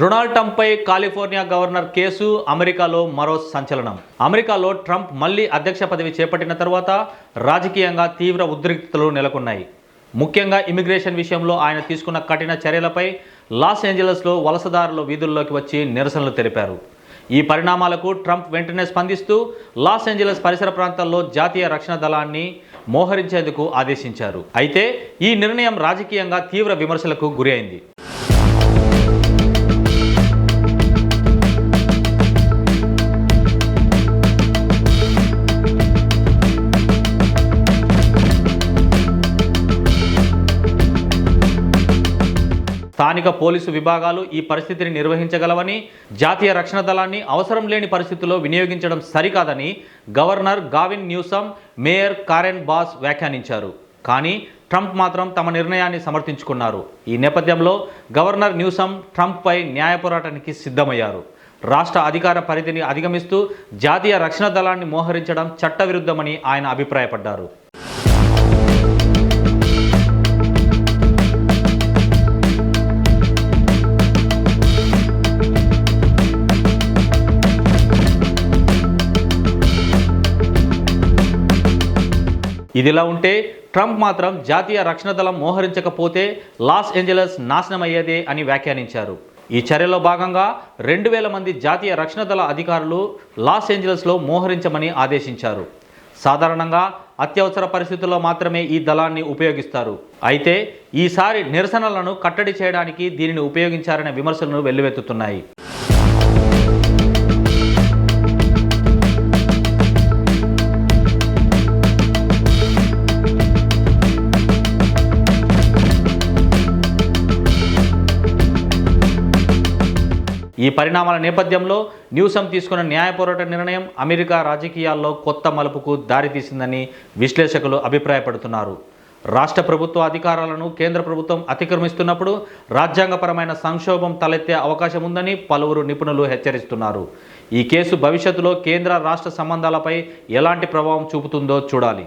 Donald ట్రంప్పై California governor case అమెరికాలో మరో సంచలనం. అమెరికాలో ట్రంప్ మళ్ళీ అధ్యక్ష పదవి చేపట్టిన తర్వాత రాజకీయంగా తీవ్ర ఉద్రిక్తతలు నెలకొన్నాయి. ముఖ్యంగా ఇమిగ్రేషన్ విషయంలో ఆయన తీసుకున్న కఠిన చర్యలపై లాస్ ఏంజలస్లో వలసదారులు వీధుల్లోకి వచ్చి నిరసనలు తెలిపారు. ఈ పరిణామాలకు ట్రంప్ వెంటనే స్పందిస్తూ లాస్ ఏంజలస్ పరిసర ప్రాంతాల్లో జాతీయ రక్షణ దళాన్ని మోహరించేందుకు ఆదేశించారు. అయితే ఈ నిర్ణయం రాజకీయంగా తీవ్ర విమర్శలకు గురి స్థానిక పోలీసు విభాగాలు ఈ పరిస్థితిని నిర్వహించగలవని జాతీయ రక్షణ దళాన్ని అవసరం లేని పరిస్థితుల్లో వినియోగించడం సరికాదని governor Gavin Newsom mayor Karen Bass వ్యాఖ్యానించారు. కానీ ట్రంప్ మాత్రం తమ నిర్ణయాన్ని సమర్థించుకున్నారు. ఈ నేపథ్యంలో గవర్నర్ న్యూసమ్ ట్రంప్పై న్యాయ పోరాటానికి సిద్ధమయ్యారు. రాష్ట్ర అధికార పరిధిని అధిగమిస్తూ జాతీయ రక్షణ దళాన్ని మోహరించడం చట్టవిరుద్ధమని ఆయన అభిప్రాయపడ్డారు. ఇదిలా ఉంటే ట్రంప్ మాత్రం జాతీయ రక్షణ దళం మోహరించకపోతే లాస్ ఏంజలస్ నాశనమయ్యేదే అని వ్యాఖ్యానించారు. ఈ చర్యలో భాగంగా రెండు వేల మంది జాతీయ రక్షణ దళ అధికారులు లాస్ ఏంజలస్లో మోహరించమని ఆదేశించారు. సాధారణంగా అత్యవసర పరిస్థితుల్లో మాత్రమే ఈ దళాన్ని ఉపయోగిస్తారు. అయితే ఈసారి నిరసనలను కట్టడి చేయడానికి దీనిని ఉపయోగించారనే విమర్శలను వెల్లువెత్తుతున్నాయి. ఈ పరిణామాల నేపథ్యంలో న్యూసమ్ తీసుకున్న న్యాయ పోరాట నిర్ణయం అమెరికా రాజకీయాల్లో కొత్త మలుపుకు దారితీసిందని విశ్లేషకులు అభిప్రాయపడుతున్నారు. రాష్ట్ర ప్రభుత్వ అధికారాలను కేంద్ర ప్రభుత్వం అతిక్రమిస్తున్నప్పుడు రాజ్యాంగపరమైన సంక్షోభం తలెత్తే అవకాశం ఉందని పలువురు నిపుణులు హెచ్చరిస్తున్నారు. ఈ కేసు భవిష్యత్తులో కేంద్ర రాష్ట్ర సంబంధాలపై ఎలాంటి ప్రభావం చూపుతుందో చూడాలి.